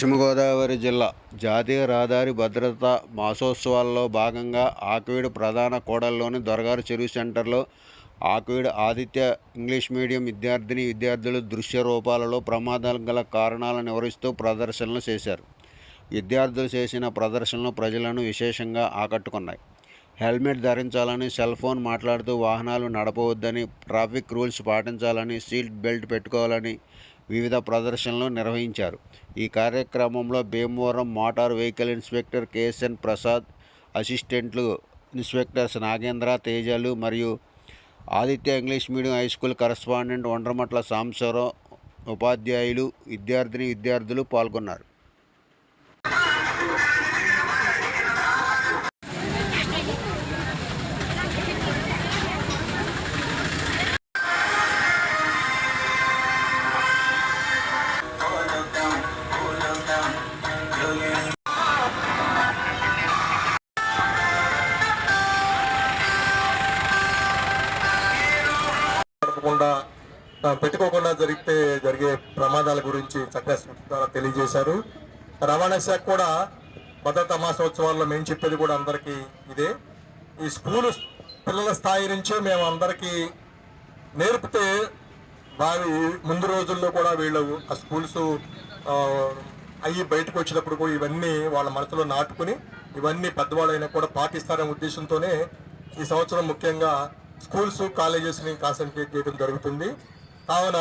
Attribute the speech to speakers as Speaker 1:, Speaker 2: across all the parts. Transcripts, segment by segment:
Speaker 1: పశ్చిమ గోదావరి జిల్లా జాతీయ రహదారి భద్రతా మాసోత్సవాల్లో భాగంగా ఆకివీడు ప్రధాన కోడల్లోని దొరగారు చెరువు సెంటర్లో ఆకివీడు ఆదిత్య ఇంగ్లీష్ మీడియం విద్యార్థిని విద్యార్థులు దృశ్య రూపాలలో ప్రమాదాలు గల కారణాలను వివరిస్తూ ప్రదర్శనలు చేశారు. విద్యార్థులు చేసిన ప్రదర్శనలు ప్రజలను విశేషంగా ఆకట్టుకున్నాయి. హెల్మెట్ ధరించాలని సెల్ ఫోన్ మాట్లాడుతూ వాహనాలు నడపవద్దని ట్రాఫిక్ రూల్స్ పాటించాలని సీట్ బెల్ట్ పెట్టుకోవాలని వివిధ ప్రదర్శనలు నిర్వహించారు. ఈ కార్యక్రమంలో Bhimavaram motor vehicle inspector KSN Prasad అసిస్టెంట్లు ఇన్స్పెక్టర్స్ నాగేంద్ర తేజలు మరియు Aditya English medium high school correspondent Ondramatla Sambasivarao ఉపాధ్యాయులు విద్యార్థిని విద్యార్థులు పాల్గొన్నారు.
Speaker 2: పెట్టుకోకుండా పెట్టుకోకుండా జరిగితే జరిగే ప్రమాదాల గురించి చక్కగా స్క్రిప్ట్ ద్వారా తెలియజేశారు. రవాణా శాఖ కూడా భద్రతా మాసోత్సవాల్లో మేము చెప్పేది కూడా అందరికీ ఇదే. ఈ స్కూలు పిల్లల స్థాయి నుంచే మేము అందరికీ నేర్పితే వారి ముందు రోజుల్లో కూడా వీళ్ళు ఆ స్కూల్స్ అవి అయ్యి బయటకు వచ్చినప్పుడు కూడా ఇవన్నీ వాళ్ళ మనసులో నాటుకుని ఇవన్నీ పెద్దవాళ్ళైనా కూడా పాటిస్తారనే ఉద్దేశంతోనే ఈ సంవత్సరం ముఖ్యంగా స్కూల్స్ కాలేజెస్ని కాన్సన్ట్రేట్ చేయడం జరుగుతుంది. కావున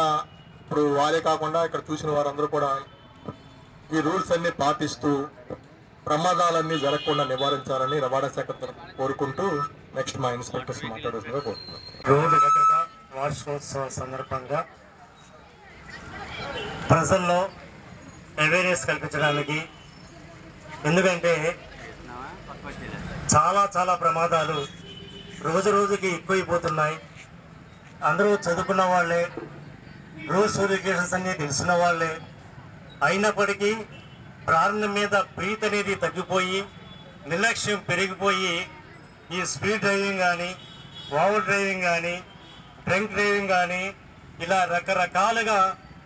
Speaker 2: ఇప్పుడు వాళ్ళే కాకుండా ఇక్కడ చూసిన వారందరూ కూడా ఈ రూల్స్ అన్ని పాటిస్తూ ప్రమాదాలన్నీ జరగకుండా నివారించాలని రవాణా శాఖ కోరుకుంటూ నెక్స్ట్ మా ఇన్స్పెక్టర్స్ మాట్లాడుతుందిగా కోరుతున్నాం.
Speaker 3: రోడ్డు భద్రత వార్షికోత్సవం సందర్భంగా ప్రజల్లో అవేర్నెస్ కల్పించడానికి ఎందుకంటే చాలా చాలా ప్రమాదాలు రోజు రోజుకి ఎక్కువైపోతున్నాయి. అందరూ చదువుకున్న వాళ్ళే రూల్స్ రెగ్యులేషన్స్ అన్ని తెలిసిన వాళ్ళే. అయినప్పటికీ ప్రాణం మీద ప్రీతి అనేది తగ్గిపోయి నిర్లక్ష్యం పెరిగిపోయి ఈ స్పీడ్ డ్రైవింగ్ కానీ ఓవర్ డ్రైవింగ్ కానీ డ్రంక్ డ్రైవింగ్ కానీ ఇలా రకరకాలుగా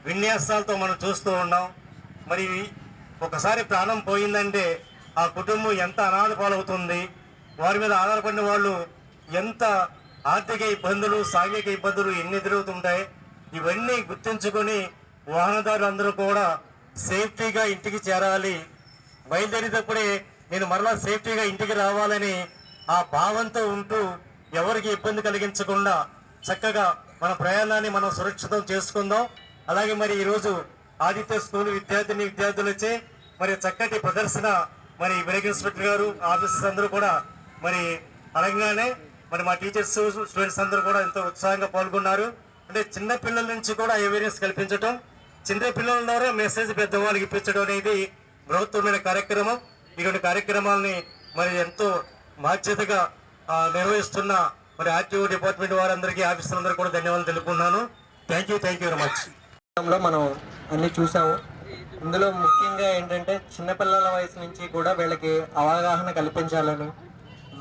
Speaker 3: విన్యాసాలతో మనం చూస్తూ ఉన్నాం. మరి ఒకసారి ప్రాణం పోయిందంటే ఆ కుటుంబం ఎంత అనాథ పాలవుతుంది? వారి మీద ఆధారపడిన వాళ్ళు ఎంత ఆర్థిక ఇబ్బందులు సాంఘిక ఇబ్బందులు ఎన్ని ఎదురవుతుంటాయి ఇవన్నీ గుర్తుంచుకొని వాహనదారులందరూ కూడా సేఫ్టీగా ఇంటికి చేరాలి. బయలుదేరేటప్పుడే నేను మరలా సేఫ్టీగా ఇంటికి రావాలని ఆ భావంతో ఉంటూ ఎవరికి ఇబ్బంది కలిగించకుండా చక్కగా మన ప్రయాణాన్ని మనం సురక్షితం చేసుకుందాం. అలాగే మరి ఈరోజు ఆదిత్య స్కూల్ విద్యార్థిని విద్యార్థులచే మరి చక్కటి ప్రదర్శన మరి బ్రేక్ ఇన్స్పెక్టర్ గారు ఆఫీసర్స్ అందరూ కూడా మరి అలాగానే మరి మా టీచర్స్ స్టూడెంట్స్ అందరూ కూడా ఎంతో ఉత్సాహంగా పాల్గొన్నారు. అంటే చిన్న పిల్లల నుంచి కూడా అవేర్నెస్ కల్పించడం చిన్న పిల్లల ద్వారా మెసేజ్ పెద్దవాళ్ళకి ఇప్పించడం అనేది బృహత్తమైన కార్యక్రమం. ఇటువంటి కార్యక్రమాలని మరి ఎంతో బాధ్యతగా నిర్వహిస్తున్న మరి ఆర్టీఓ డిపార్ట్మెంట్ వారందరికీ ఆఫీసర్లందరూ కూడా ధన్యవాదాలు తెలుపుకున్నాను thank you thank you very much
Speaker 4: మనం అన్ని చూసాము. ఇందులో ముఖ్యంగా ఏంటంటే చిన్నపిల్లల వయసు నుంచి కూడా వీళ్ళకి అవగాహన కల్పించాలని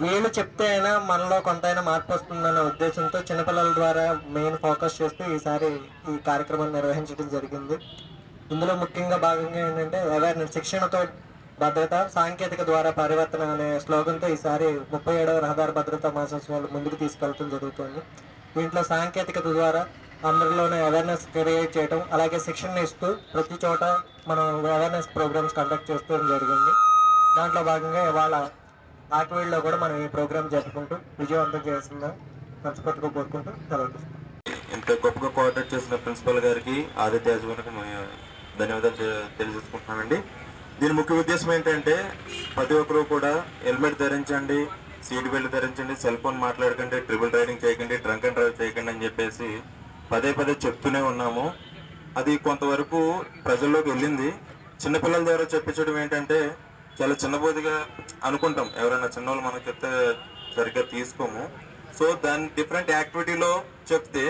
Speaker 4: వీళ్ళు చెప్తే అయినా మనలో కొంతైనా మార్పు వస్తుందన్న ఉద్దేశంతో చిన్నపిల్లల ద్వారా మెయిన్ ఫోకస్ చేస్తూ ఈసారి ఈ కార్యక్రమం నిర్వహించడం జరిగింది. ఇందులో ముఖ్యంగా భాగంగా ఏంటంటే అవేర్నెస్ శిక్షణతో భద్రత సాంకేతిక ద్వారా పరివర్తన అనే స్లోగన్తో ఈసారి ముప్పై ఏడవ రహదారి భద్రతా మాసోత్సవాలు ముందుకు తీసుకెళ్ళడం జరుగుతుంది. దీంట్లో సాంకేతికత ద్వారా అందరిలోనే అవేర్నెస్ క్రియేట్ చేయడం అలాగే శిక్షణ ఇస్తూ ప్రతి చోట మనం అవేర్నెస్ ప్రోగ్రామ్స్ కండక్ట్ చేస్తూ జరిగింది. దాంట్లో భాగంగా ఇవాళ ఆకివీడులో కూడా మనం ఈ ప్రోగ్రామ్ జరుపుకుంటూ విజయవంతం చేస్తుందని మనస్ఫూర్తిగా కోరుకుంటూ సెలవు
Speaker 5: ఇంత గొప్పగా కోఆర్డినేట్ చేసిన ప్రిన్సిపల్ గారికి ఆదిత్య యాజమానికి మేము ధన్యవాదాలు తెలియజేసుకుంటున్నామండి. దీని ముఖ్య ఉద్దేశం ఏంటంటే ప్రతి ఒక్కరూ కూడా హెల్మెట్ ధరించండి సీట్ బెల్ట్ ధరించండి సెల్ ఫోన్ మాట్లాడకండి ట్రిపుల్ డ్రైవింగ్ చేయకండి డ్రంక్ అండ్ డ్రైవ్ చేయకండి అని చెప్పేసి పదే పదే చెప్తూనే ఉన్నాము. అది కొంతవరకు ప్రజల్లోకి వెళ్ళింది. చిన్నపిల్లల ద్వారా చెప్పించడం ఏంటంటే చాలా చిన్నబోదిగా అనుకుంటాం. ఎవరైనా చిన్నవాళ్ళు మనకు చెప్తే సరిగ్గా తీసుకోము. సో దాని డిఫరెంట్ యాక్టివిటీలో చెప్తే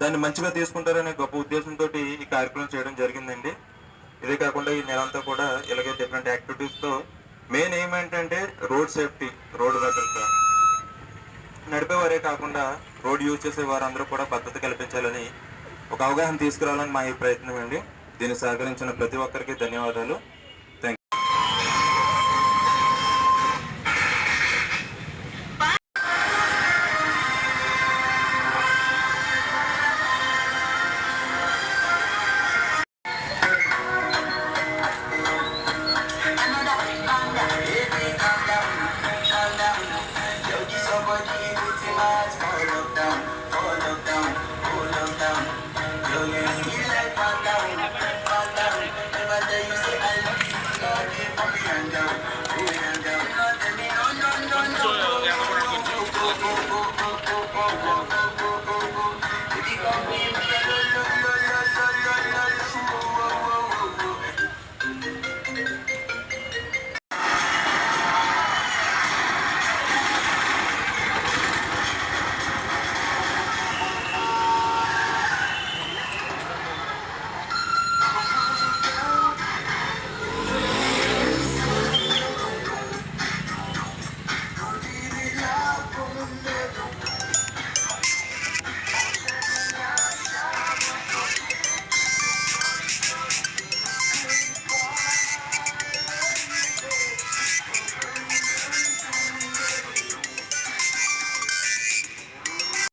Speaker 5: దాన్ని మంచిగా తీసుకుంటారనే గొప్ప ఉద్దేశంతో ఈ కార్యక్రమం చేయడం జరిగిందండి. ఇదే కాకుండా ఈ నెలంతా కూడా ఇలాగే డిఫరెంట్ యాక్టివిటీస్తో మెయిన్ ఎయిమ్ ఏంటంటే రోడ్ సేఫ్టీ రోడ్డు భద్రత. నడిపేవారే కాకుండా రోడ్ యూజ్ చేసే వారందరూ కూడా భద్రత కల్పించాలని ఒక అవగాహన తీసుకురావాలని మా ఈ ప్రయత్నం అండి. దీన్ని సహకరించిన ప్రతి ఒక్కరికి ధన్యవాదాలు.